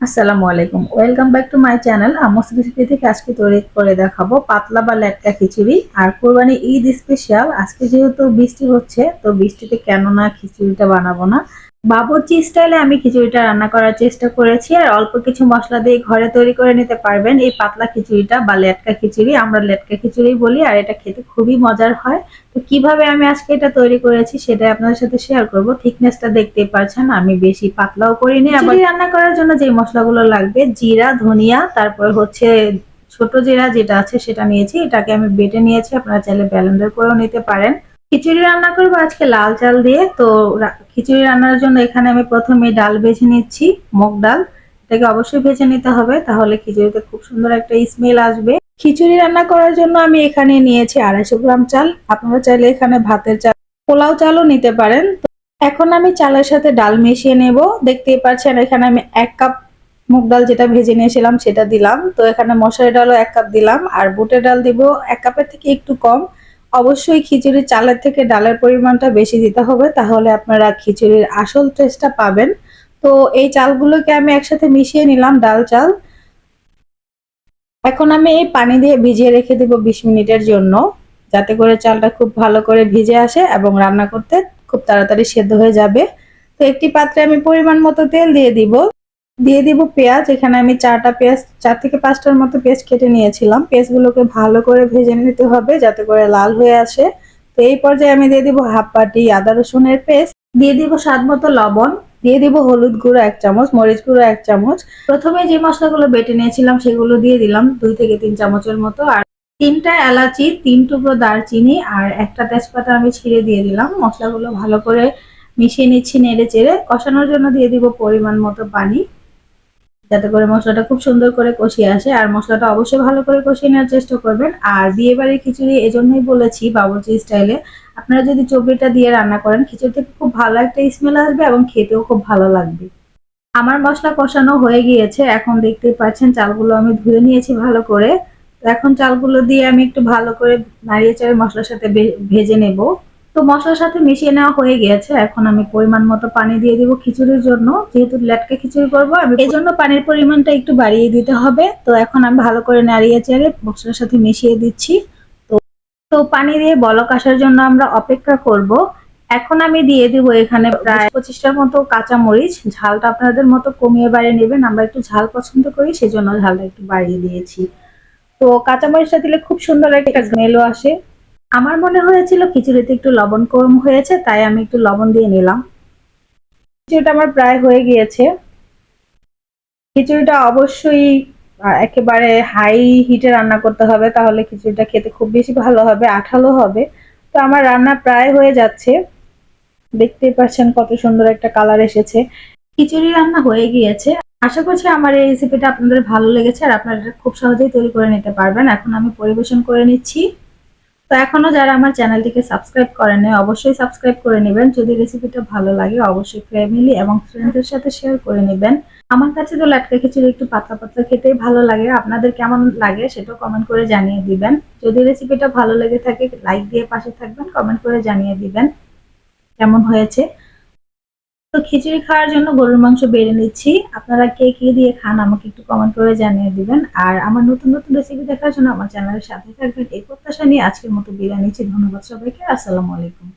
আসসালামু আলাইকুম। Welcome back to my channel আমস recipe থেকে আজকে তৈরি করে দেখাবো পাতলা বা লেটকা খিচুড়ি। আর কোরবানি ঈদ স্পেশাল আজকে যেহেতু বৃষ্টি হচ্ছে, তো বৃষ্টিতে কেন না খিচুড়িটা বানাবো না। বাবুর্চি স্টাইলে আমি খিচুড়িটা রান্না করার চেষ্টা করেছি আর অল্প কিছু মশলা দিয়ে ঘরে তৈরি করে নিতে পারবেন। এই পাতলা খিচুড়িটা বা লেটকা খিচুড়ি আমরা লেটকা খিচুড়ি বলি আর এটা খেতে খুবই মজার হয়। তো কীভাবে আমি আজকে এটা তৈরি করেছি সেটা আপনাদের সাথে শেয়ার করব। থিকনেসটা দেখতেই পারছেন আমি বেশি পাতলাও করিনি। আবার রান্না করার জন্য যে মশলাগুলো লাগবে জিরা ধনিয়া তারপর হচ্ছে ছোট জিরা যেটা আছে সেটা নিয়েছি। এটাকে আমি বেটে নিয়েছি আপনারা চাইলে ব্যালেন্ডার করেও নিতে পারেন। খিচুড়ি রান্না করব আজকে লাল চাল দিয়ে। তো খিচুড়ি রান্নার জন্য এখানে আমি প্রথমে ডাল ভেজে নিচ্ছি, মুগ ডাল। এটাকে অবশ্যই ভেজে নিতে হবে, তাহলে খিচুড়িতে খুব সুন্দর একটা স্মেল আসবে। খিচুড়ি রান্না করার জন্য আমি এখানে নিয়েছি আড়াইশো গ্রাম চাল। আপনারা চাইলে এখানে ভাতের চাল, পোলাও চালও নিতে পারেন। এখন আমি চালের সাথে ডাল মিশিয়ে নেব। দেখতেই পাচ্ছেন, এখানে আমি এক কাপ মুগ ডাল যেটা ভেজে নিয়েছিলাম সেটা দিলাম। তো এখানে মশারি ডালও এক কাপ দিলাম, আর বুটের ডাল দিব এক কাপের থেকে একটু কম। অবশ্যই খিচুড়ির চালের থেকে ডালের পরিমাণটা বেশি দিতে হবে, তাহলে আপনারা খিচুড়ির আসল টেস্টটা পাবেন। তো এই চালগুলোকে আমি একসাথে মিশিয়ে নিলাম, ডাল চাল। এখন আমি এই পানি দিয়ে ভিজিয়ে রেখে দিব বিশ মিনিটের জন্য, যাতে করে চালটা খুব ভালো করে ভিজে আসে এবং রান্না করতে খুব তাড়াতাড়ি সেদ্ধ হয়ে যাবে। তো একটি পাত্রে আমি পরিমাণ মতো তেল দিয়ে দিব। দিয়ে দিব পেঁয়াজ। এখানে আমি চারটা পেঁয়াজ, চার থেকে পাঁচটার মতো পেঁয়াজ কেটে নিয়েছিলাম। পেঁয়াজগুলোকে ভালো করে ভেজে নিতে হবে যাতে করে লাল হয়ে আসে। তো এই পর্যায়ে আমি দিয়ে দিব হাফ বাটি আদা রসুনের পেস্ট। দিয়ে দিব স্বাদ মতো লবণ। দিয়ে দিব হলুদ গুঁড়ো এক চামচ, মরিচ গুঁড়ো এক চামচ। প্রথমে যে মশলাগুলো বেটে নিয়েছিলাম সেগুলো দিয়ে দিলাম দুই থেকে তিন চামচের মতো। আর তিনটা এলাচি, তিন টুকরো দারচিনি আর একটা তেজপাতা আমি ছিঁড়ে দিয়ে দিলাম। মশলাগুলো ভালো করে মিশিয়ে নিচ্ছি নেড়ে চেড়ে। কষানোর জন্য দিয়ে দিব পরিমাণ মতো পানি। যাতে করে মশলাটা খুব সুন্দর করে কষিয়ে আসে। আর মশলাটা অবশ্যই ভালো করে কষিয়ে নেওয়ার চেষ্টা করবেন। আর বিয়ে বাড়ির খিচুড়ি এজন্যই বলেছি বাবুর্চি স্টাইলে আপনারা যদি চবড়িটা দিয়ে রান্না করেন, খিচুড়ি থেকে খুব ভালো একটা স্মেল আসবে এবং খেতেও খুব ভালো লাগবে। আমার মশলা কষানো হয়ে গিয়েছে। এখন দেখতেই পাচ্ছেন চালগুলো আমি ধুয়ে নিয়েছি ভালো করে। এখন চালগুলো দিয়ে আমি একটু ভালো করে নাড়িয়ে চাড়িয়ে মশলার সাথে ভেজে নেব। তো মশলার সাথে মিশিয়ে নেওয়া হয়ে গিয়েছে। এখন আমি পরিমাণ মতো পানি দিয়ে দিব খিচুড়ির জন্য। যেহেতু লেটকা খিচুড়ি করব, আমি এই জন্য পানির পরিমাণটা একটু বাড়িয়ে দিতে হবে। তো এখন আমি ভালো করে নাড়িয়ে চেড়ে মশলার সাথে মিশিয়ে দিচ্ছি। তো তো পানি দিয়ে বলক আসার জন্য আমরা অপেক্ষা করব। এখন আমি দিয়ে দিব এখানে প্রায় পঁচিশটার মতো কাঁচা মরিচ ঝালটা আপনাদের মতো কমিয়ে বাড়িয়ে নেবেন। আমরা একটু ঝাল পছন্দ করি, সেজন্য ঝালটা একটু বাড়িয়ে দিয়েছি। তো কাঁচা মরিচটা দিলে খুব সুন্দর একটা স্মেলও আসে। আমার মনে হয়েছিল খিচুড়িতে একটু লবণ কম হয়েছে, তাই আমি একটু লবণ দিয়ে নিলাম। খিচুড়িটা আমার প্রায় হয়ে গিয়েছে। খিচুড়িটা অবশ্যই একেবারে হাই হিটে রান্না করতে হবে, তাহলে খিচুড়িটা খেতে খুব বেশি ভালো হবে, আঠালো হবে। তো আমার রান্না প্রায় হয়ে যাচ্ছে। দেখতে পাচ্ছেন কত সুন্দর একটা কালার এসেছে। খিচুড়ি রান্না হয়ে গিয়েছে। আশা করছি আমার এই রেসিপিটা আপনাদের ভালো লেগেছে, আর আপনারা এটা খুব সহজেই তৈরি করে নিতে পারবেন। এখন আমি পরিবেশন করে নিচ্ছি। তো এখনও যারা আমার চ্যানেলটিকে সাবস্ক্রাইব করেন অবশ্যই সাবস্ক্রাইব করে নেবেন। যদি রেসিপিটা ভালো লাগে, অবশ্যই ফ্যামিলি এবং ফ্রেন্ডদের সাথে শেয়ার করে নেবেন। আমার কাছে তো লাটকা খিচুড়ি একটু পাতলা পাতলা খেতেই ভালো লাগে। আপনাদের কেমন লাগে সেটা কমেন্ট করে জানিয়ে দিবেন। যদি রেসিপিটা ভালো লেগে থাকে লাইক দিয়ে পাশে থাকবেন কমেন্ট করে জানিয়ে দিবেন। কেমন হয়েছে? তো খিচুড়ি খাওয়ার জন্য গরুর মাংস বেড়ে নিচ্ছি। আপনারা কে কে দিয়ে খান আমাকে একটু কমেন্ট করে জানিয়ে দিবেন। আর আমার নতুন নতুন রেসিপি দেখার জন্য আমার চ্যানেলের সাথে থাকবেন। এই প্রত্যাশা নিয়ে আজকের মতো বিদায় নিচ্ছি। ধন্যবাদ সবাইকে। আসসালামু আলাইকুম।